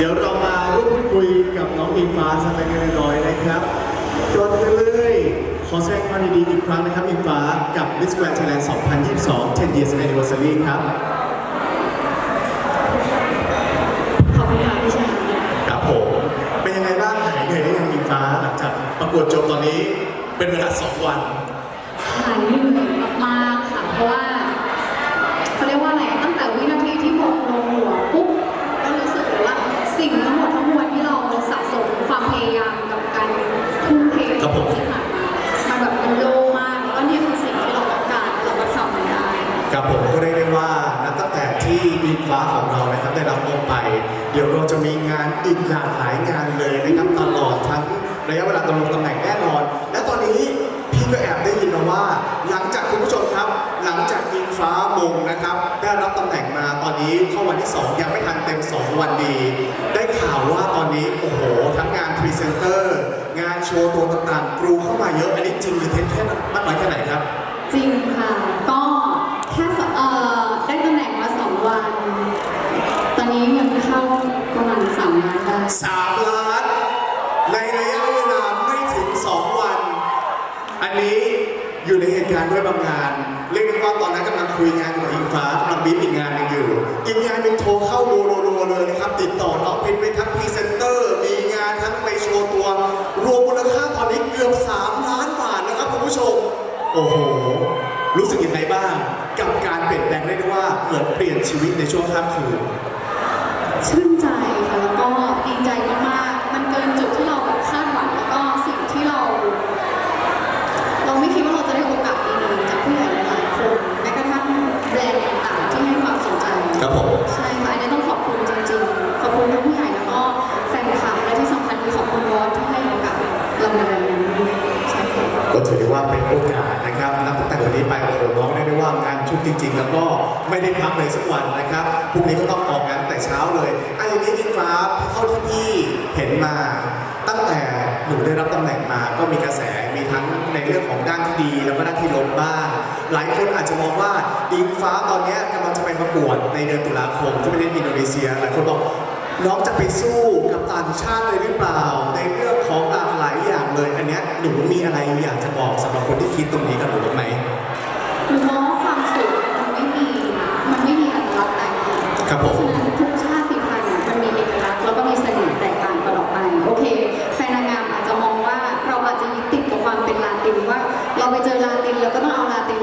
เดี๋ยวเรามาร่วมพูดคุยกับน้องอิงฟ้าสักเล็กน้อยนะครับก่อนอื่นเลยขอแสดงความยินดีอีกครั้งนะครับอิงฟ้ากับ Miss Grand Thailand 2022 10 years anniversary ครับ ขอบคุณค่ะพี่ชายครับผม เป็นยังไงบ้างหายเหนื่อยได้ยังอิงฟ้าหลังจากประกวดจบตอนนี้เป็นเวลา 2 วัน อีกหลากหลายงานเลยนะครับตลอดทั้งระยะเวลาตำแหน่งตำแหน่งแน่นอน และตอนนี้พี่ก็แอบได้ยินมาว่า หลังจากคุณผู้ชมครับ หลังจากอิงฟ้ามงนะครับ ได้รับตำแหน่งมาตอนนี้เข้าวันที่ 2 ยังไม่ทันเต็ม 2 วันดี ได้ข่าวว่าตอนนี้โอ้โหทั้งงานพรีเซนเตอร์งานโชว์ตัวต่างๆกรูเข้ามาเยอะอันนี้จริงหรือเท็จแค่มากน้อยแค่ไหนครับ จริงค่ะ 3 ล้าน ในระยะเวลาไม่ถึง 2 วัน อันนี้อยู่ในเหตุการณ์ด้วยบางงาน เรียกได้ว่าตอนนั้นกำลังคุยงานกับอิงฟ้ากำลังบีบอีกงานหนึงอยู่ อีกงานหนึ่งโทรเข้าโรโรโรเลยนะครับ ติดต่อน้องเพนไปทั้งพรีเซนเตอร์ มีงานทั้งไปโชว์ตัว รวมมูลค่าตอนนี้เกือบ 3 ล้านบาทนะครับคุณผู้ชม โอ้โห รู้สึกยังไงบ้าง กับการเปลี่ยนแปลงเรียกได้ว่าเปิดเปลี่ยนชีวิตในช่วงข้ามคืน ชื่น ริง ๆ แล้วก็ไม่ได้พักเลยสักวันนะครับพรุ่งนี้ก็ต้องออกงานแต่เช้าเลยไอ้อย่างนี้อิงฟ้าเท่าที่พี่เห็นมา ตั้งแต่หนูได้รับตำแหน่งมาก็มีกระแสมีทั้งในเรื่องของด้านที่ดี แล้วก็ด้านที่ลบบ้างหลายคนอาจจะมองว่าอิงฟ้าตอนนี้กำลังจะไปประกวดในเดือนตุลาคมที่ประเทศอินโดนีเซียหลายคนบอกน้องจะไปสู้กับต่างชาติเลยหรือเปล่า ในเรื่องของหลากหลายอย่างเลย อันนี้หนูมีอะไรอยากจะบอกสำหรับคนที่คิดตรงนี้กับหนูไหม เราไปเจอลาตินเราก็ต้องเอาลาติน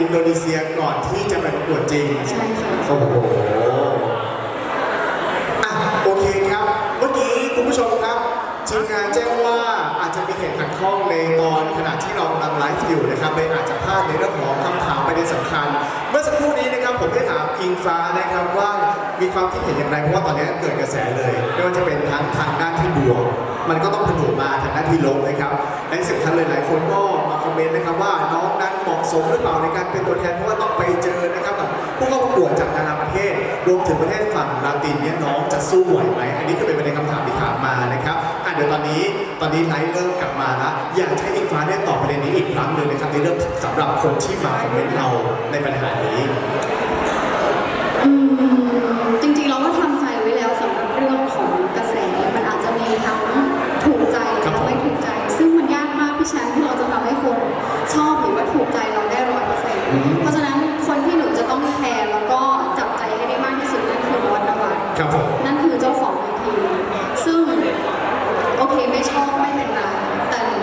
อินโดนีเซียก่อนที่จะไปประกวดจริงใช่ค่ะ โอ้โหอะโอเคครับ เมื่อกี้คุณผู้ชมครับทีมงานแจ้งว่าอาจจะมีเหตุขัดข้องในตอนขณะที่เรากำลังไลฟ์อยู่นะครับเลยอาจจะพลาดในเรื่องของคำถามประเด็นสำคัญ เมื่อสักครู่นี้นะครับผมได้ถามอิงฟ้านะครับว่ามีความคิดเห็นอย่างไรเพราะว่าตอนนี้เกิดกระแสเลยไม่ว่าจะเป็นทั้งทางด้านที่บวก มันก็ต้องผนวกมาทางด้านที่ลบนะครับและที่สำคัญเลยหลายคนก็มาค อมเมนต์นะครับว่าน้องนั้นเหมาะสมหรือเปล่าในการเป็นตัวแทนเพราะว่าต้องไปเจอนะครับกับผู้เข้าประกวดจากนานาประเทศ รวมถึงประเทศฝั่งลาตินเนี่ยน้องจะสู้ไหวไหมอันนี้ก็เป็นประเด็นคำถามที่ถามมานะครับอะเดี๋ยวตอนนี้ตอนนี้ไลฟ์เริ่มกลับมาแล้วอยากให้อิงฟ้าได้ตอบประเด็นนี้อีกครั้งหนึ่งนะครับในเรื่องสำหรับคนที่มาคอมเมนต์เราในปัญหานี้ อืม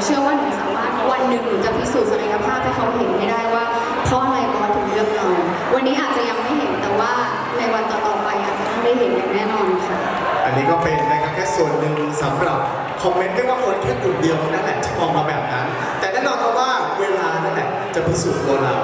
เชื่อว่าหนูสามารถวันหนึ่งหนูจะพิสูจน์ศักยภาพให้เขาเห็นให้ได้ว่า เพราะอะไรบอสถึงเลือกเรา วันนี้อาจจะยังไม่เห็นแต่ว่าในวันต่อๆไปอาจจะต้องได้เห็นอย่างแน่นอนค่ะ อันนี้ก็เป็นนะครับแค่ส่วนหนึ่งสำหรับคอมเมนต์เรียกว่าคนแค่กลุ่มเดียวนั่นแหละที่มองมาแบบนั้น แต่แน่นอนครับว่าเวลานั่นแหละจะพิสูจน์ตัวเรา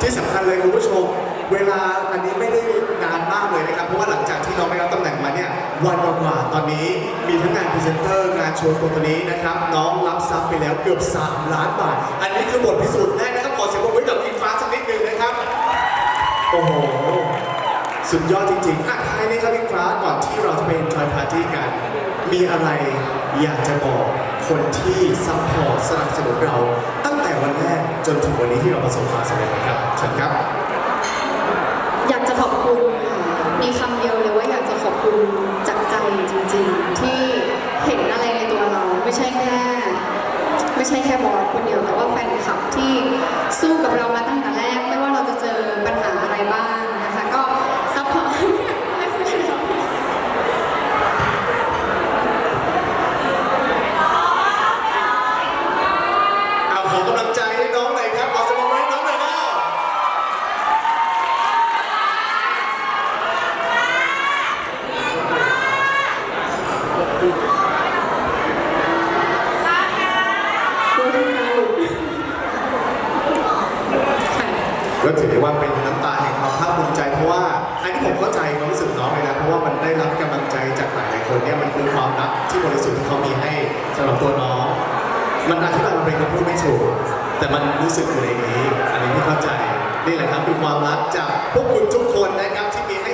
ที่สำคัญเลยคุณผู้ชม เวลาอันนี้ไม่ได้นานมากเลยนะครับ เพราะว่าหลังจากที่เราได้รับตำแหน่ง เนี่ยวันกว่าตอนนี้มีทั้งงานพรีเซนเตอร์งานโชว์ตัวตัวนี้นะครับ น้องรับทรัพย์ไปแล้วเกือบ 3 ล้านบาท อันนี้คือบทพิสูจน์แรกนะครับขอเสียงปรบมือกับอิงฟ้าสักนิดหนึ่งนะครับ โอ้โห สุดยอดจริงๆอะท้ายนี้ครับอิงฟ้าก่อนที่เราจะไปจอยพาร์ตี้กัน มีอะไรอยากจะบอกคนที่ซัพพอร์ตสนับสนุนเรา ตั้งแต่วันแรกจนถึงวันนี้ที่เราประสบความสำเร็จนะครับเชิญครับ อยากจะขอบคุณมีคำ ใช่แค่บอสคนเดียวแต่ว่าแฟนคลับที่ ก็ถือได้ว่าเป็นน้ำตาแห่งความภาคภูมิใจเพราะว่าอันนี้ผมเข้าใจความรู้สึกน้องเลยนะเพราะว่ามันได้รับกำลังใจจากหลายๆคนเนี่ยมันคือความรักที่บริสุทธิ์ที่เขามีให้สำหรับตัวน้อง มันอธิบายมันเป็นคำพูดไม่ถูกแต่มันรู้สึกอยู่ในนี้ อันนี้ที่เข้าใจนี่แหละครับคือความรักจากพวกคุณทุกคนนะครับที่มีให้